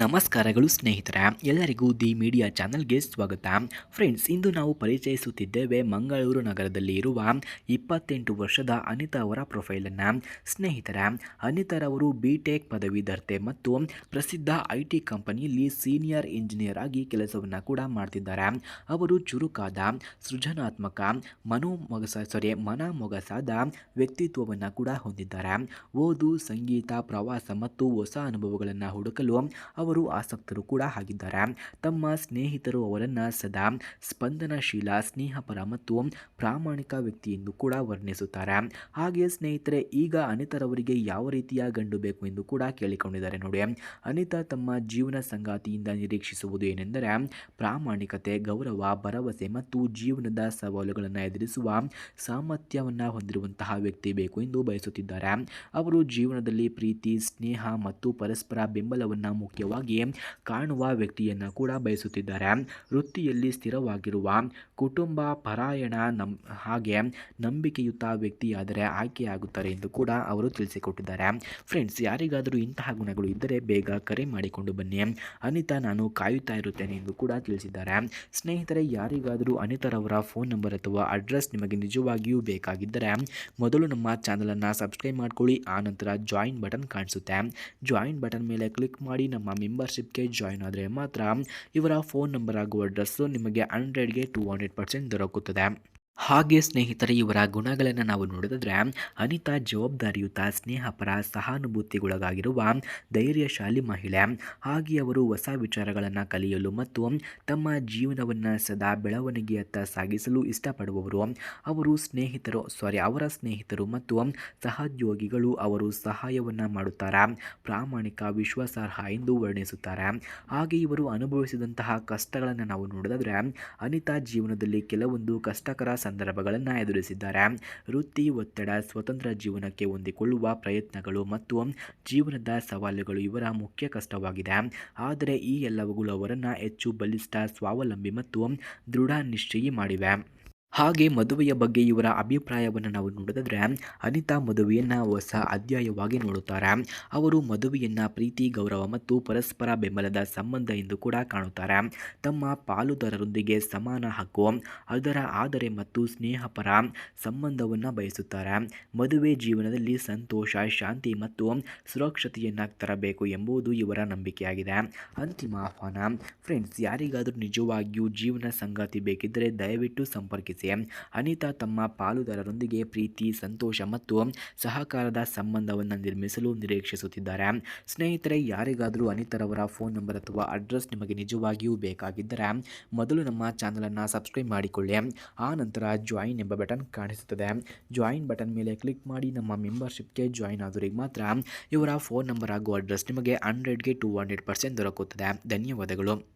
ನಮಸ್ಕಾರಗಳು ಸ್ನೇಹಿತರೆ, ಎಲ್ಲರಿಗೂ ದಿ ಮೀಡಿಯಾ ಚಾನಲ್ಗೆ ಸ್ವಾಗತ. ಫ್ರೆಂಡ್ಸ್, ಇಂದು ನಾವು ಪರಿಚಯಿಸುತ್ತಿದ್ದೇವೆ ಮಂಗಳೂರು ನಗರದಲ್ಲಿ ಇರುವ ಇಪ್ಪತ್ತೆಂಟು ವರ್ಷದ ಅನಿತಾ ಅವರ ಪ್ರೊಫೈಲನ್ನು ಸ್ನೇಹಿತರೆ ಅನಿತಾರವರು ಬಿ ಟೆಕ್ ಪದವೀಧರ್ತೆ ಮತ್ತು ಪ್ರಸಿದ್ಧ ಐ ಟಿ ಕಂಪನಿಯಲ್ಲಿ ಸೀನಿಯರ್ ಇಂಜಿನಿಯರ್ ಆಗಿ ಕೆಲಸವನ್ನು ಕೂಡ ಮಾಡ್ತಿದ್ದಾರೆ. ಅವರು ಚುರುಕಾದ, ಸೃಜನಾತ್ಮಕ, ಮನೋಮೊಗಸ ಸಾರಿ ಮನಮೊಗಸಾದ ವ್ಯಕ್ತಿತ್ವವನ್ನು ಕೂಡ ಹೊಂದಿದ್ದಾರೆ. ಓದು, ಸಂಗೀತ, ಪ್ರವಾಸ ಮತ್ತು ಹೊಸ ಅನುಭವಗಳನ್ನು ಹುಡುಕಲು ಅವರು ಆಸಕ್ತರು ಕೂಡ ಆಗಿದ್ದಾರೆ. ತಮ್ಮ ಸ್ನೇಹಿತರು ಅವರನ್ನು ಸದಾ ಸ್ಪಂದನಶೀಲ, ಸ್ನೇಹಪರ ಮತ್ತು ಪ್ರಾಮಾಣಿಕ ವ್ಯಕ್ತಿ ಎಂದು ಕೂಡ ವರ್ಣಿಸುತ್ತಾರೆ. ಹಾಗೆಯೇ ಸ್ನೇಹಿತರೆ, ಈಗ ಅನಿತರವರಿಗೆ ಯಾವ ರೀತಿಯ ಗಂಡು ಬೇಕು ಎಂದು ಕೂಡ ಕೇಳಿಕೊಂಡಿದ್ದಾರೆ ನೋಡಿ. ಅನಿತಾ ತಮ್ಮ ಜೀವನ ಸಂಗಾತಿಯಿಂದ ನಿರೀಕ್ಷಿಸುವುದು ಏನೆಂದರೆ, ಪ್ರಾಮಾಣಿಕತೆ, ಗೌರವ, ಭರವಸೆ ಮತ್ತು ಜೀವನದ ಸವಾಲುಗಳನ್ನು ಎದುರಿಸುವ ಸಾಮರ್ಥ್ಯವನ್ನು ಹೊಂದಿರುವಂತಹ ವ್ಯಕ್ತಿ ಬೇಕು ಎಂದು ಬಯಸುತ್ತಿದ್ದಾರೆ. ಅವರು ಜೀವನದಲ್ಲಿ ಪ್ರೀತಿ, ಸ್ನೇಹ ಮತ್ತು ಪರಸ್ಪರ ಬೆಂಬಲವನ್ನು ಮುಖ್ಯವಾಗಿ ಕಾಣುವ ವ್ಯಕ್ತಿಯನ್ನು ಕೂಡ ಬಯಸುತ್ತಿದ್ದಾರೆ. ವೃತ್ತಿಯಲ್ಲಿ ಸ್ಥಿರವಾಗಿರುವ ಕುಟುಂಬ ಪರಾಯಣ ನಂ ಹಾಗೆ ನಂಬಿಕೆಯುತ ವ್ಯಕ್ತಿಯಾದರೆ ಆಯ್ಕೆಯಾಗುತ್ತಾರೆ ಎಂದು ಕೂಡ ಅವರು ತಿಳಿಸಿಕೊಟ್ಟಿದ್ದಾರೆ. ಫ್ರೆಂಡ್ಸ್ ಯಾರಿಗಾದರೂ ಇಂತಹ ಗುಣಗಳು ಇದ್ದರೆ ಬೇಗ ಕರೆ ಮಾಡಿಕೊಂಡು ಬನ್ನಿ. ಅನಿತಾ, ನಾನು ಕಾಯುತ್ತಾ ಇರುತ್ತೇನೆ ಎಂದು ಕೂಡ ತಿಳಿಸಿದ್ದಾರೆ. ಸ್ನೇಹಿತರೆ, ಯಾರಿಗಾದರೂ ಅನಿತಾರವರ ಫೋನ್ ನಂಬರ್ ಅಥವಾ ಅಡ್ರೆಸ್ ನಿಮಗೆ ನಿಜವಾಗಿಯೂ ಬೇಕಾಗಿದ್ದರೆ ಮೊದಲು ನಮ್ಮ ಚಾನಲನ್ನು ಸಬ್ಸ್ಕ್ರೈಬ್ ಮಾಡ್ಕೊಳ್ಳಿ ಆನಂತರ ಜಾಯಿನ್ ಬಟನ್ ಕಾಣಿಸುತ್ತೆ. ಜಾಯಿನ್ ಬಟನ್ ಮೇಲೆ ಕ್ಲಿಕ್ ಮಾಡಿ ನಮ್ಮ ಮೆಂಬರ್ಶಿಪ್ಗೆ ಜಾಯ್ನ್ ಆದರೆ ಮಾತ್ರ ಇವರ ಫೋನ್ ನಂಬರ್ ಹಾಗೂ ಅಡ್ರೆಸ್ಸು ನಿಮಗೆ ಹಂಡ್ರೆಡ್ಗೆ ಟು ಹಂಡ್ರೆಡ್ ಪರ್ಸೆಂಟ್ ದೊರಕುತ್ತದೆ. ಹಾಗೆ ಸ್ನೇಹಿತರೆ, ಇವರ ಗುಣಗಳನ್ನು ನಾವು ನೋಡಿದ್ರೆ ಅನಿತಾ ಜವಾಬ್ದಾರಿಯುತ, ಸ್ನೇಹಪರ, ಸಹಾನುಭೂತಿಗೊಳಗಾಗಿರುವ ಧೈರ್ಯಶಾಲಿ ಮಹಿಳೆ. ಹಾಗೆ ಅವರು ಹೊಸ ವಿಚಾರಗಳನ್ನು ಕಲಿಯಲು ಮತ್ತು ತಮ್ಮ ಜೀವನವನ್ನು ಸದಾ ಬೆಳವಣಿಗೆಯತ್ತ ಸಾಗಿಸಲು ಇಷ್ಟಪಡುವವರು. ಅವರು ಸ್ನೇಹಿತರು ಸಾರಿ ಅವರ ಸ್ನೇಹಿತರು ಮತ್ತು ಸಹೋದ್ಯೋಗಿಗಳು ಅವರು ಸಹಾಯವನ್ನು ಮಾಡುತ್ತಾರೆ, ಪ್ರಾಮಾಣಿಕ, ವಿಶ್ವಾಸಾರ್ಹ ಎಂದು ವರ್ಣಿಸುತ್ತಾರೆ. ಹಾಗೆ ಇವರು ಅನುಭವಿಸಿದಂತಹ ಕಷ್ಟಗಳನ್ನು ನಾವು ನೋಡಿದ್ರೆ ಅನಿತಾ ಜೀವನದಲ್ಲಿ ಕೆಲವೊಂದು ಕಷ್ಟಕರ ಸಂದರ್ಭಗಳನ್ನು ಎದುರಿಸಿದ್ದಾರೆ. ವೃತ್ತಿ, ಒತ್ತಡ, ಸ್ವತಂತ್ರ ಜೀವನಕ್ಕೆ ಹೊಂದಿಕೊಳ್ಳುವ ಪ್ರಯತ್ನಗಳು ಮತ್ತು ಜೀವನದ ಸವಾಲುಗಳು ಇವರ ಮುಖ್ಯ ಕಷ್ಟವಾಗಿದೆ. ಆದರೆ ಈ ಎಲ್ಲವುಗಳು ಅವರನ್ನು ಹೆಚ್ಚು ಬಲಿಷ್ಠ, ಸ್ವಾವಲಂಬಿ ಮತ್ತು ದೃಢ ನಿಶ್ಚಯಿ ಮಾಡಿವೆ. ಹಾಗೆ ಮದುವೆಯ ಬಗ್ಗೆ ಇವರ ಅಭಿಪ್ರಾಯವನ್ನು ನಾವು ನೋಡಿದ್ರೆ, ಅನಿತಾ ಮದುವೆಯನ್ನು ಹೊಸ ಅಧ್ಯಾಯವಾಗಿ ನೋಡುತ್ತಾರೆ. ಅವರು ಮದುವೆಯನ್ನು ಪ್ರೀತಿ, ಗೌರವ ಮತ್ತು ಪರಸ್ಪರ ಬೆಂಬಲದ ಸಂಬಂಧ ಎಂದು ಕೂಡ ಕಾಣುತ್ತಾರೆ. ತಮ್ಮ ಪಾಲುದಾರರೊಂದಿಗೆ ಸಮಾನ ಹಕ್ಕು, ಅದರ ಆದರೆ ಮತ್ತು ಸ್ನೇಹಪರ ಸಂಬಂಧವನ್ನು ಬಯಸುತ್ತಾರೆ. ಮದುವೆ ಜೀವನದಲ್ಲಿ ಸಂತೋಷ, ಶಾಂತಿ ಮತ್ತು ಸುರಕ್ಷತೆಯನ್ನು ತರಬೇಕು ಎಂಬುದು ಇವರ ನಂಬಿಕೆಯಾಗಿದೆ. ಅಂತಿಮ ಆಹ್ವಾನ. ಫ್ರೆಂಡ್ಸ್, ಯಾರಿಗಾದರೂ ನಿಜವಾಗಿಯೂ ಜೀವನ ಸಂಗಾತಿ ಬೇಕಿದ್ದರೆ ದಯವಿಟ್ಟು ಸಂಪರ್ಕಿಸಿ. ಅನಿತಾ ತಮ್ಮ ಪಾಲುದಾರರೊಂದಿಗೆ ಪ್ರೀತಿ, ಸಂತೋಷ ಮತ್ತು ಸಹಕಾರದ ಸಂಬಂಧವನ್ನು ನಿರ್ಮಿಸಲು ನಿರೀಕ್ಷಿಸುತ್ತಿದ್ದಾರೆ. ಸ್ನೇಹಿತರೆ, ಯಾರಿಗಾದರೂ ಅನಿತರವರ ಫೋನ್ ನಂಬರ್ ಅಥವಾ ಅಡ್ರೆಸ್ ನಿಮಗೆ ನಿಜವಾಗಿಯೂ ಬೇಕಾಗಿದ್ದರೆ ಮೊದಲು ನಮ್ಮ ಚಾನಲನ್ನು ಸಬ್ಸ್ಕ್ರೈಬ್ ಮಾಡಿಕೊಳ್ಳಿ. ಆ ನಂತರ ಜಾಯಿನ್ ಎಂಬ ಬಟನ್ ಕಾಣಿಸುತ್ತದೆ. ಜಾಯಿನ್ ಬಟನ್ ಮೇಲೆ ಕ್ಲಿಕ್ ಮಾಡಿ ನಮ್ಮ ಮೆಂಬರ್ಶಿಪ್ಗೆ ಜಾಯಿನ್ ಆದವರಿಗೆ ಮಾತ್ರ ಇವರ ಫೋನ್ ನಂಬರ್ ಹಾಗೂ ಅಡ್ರೆಸ್ ನಿಮಗೆ ಹಂಡ್ರೆಡ್ಗೆ ಟು ಹಂಡ್ರೆಡ್ ಪರ್ಸೆಂಟ್ ದೊರಕುತ್ತದೆ. ಧನ್ಯವಾದಗಳು.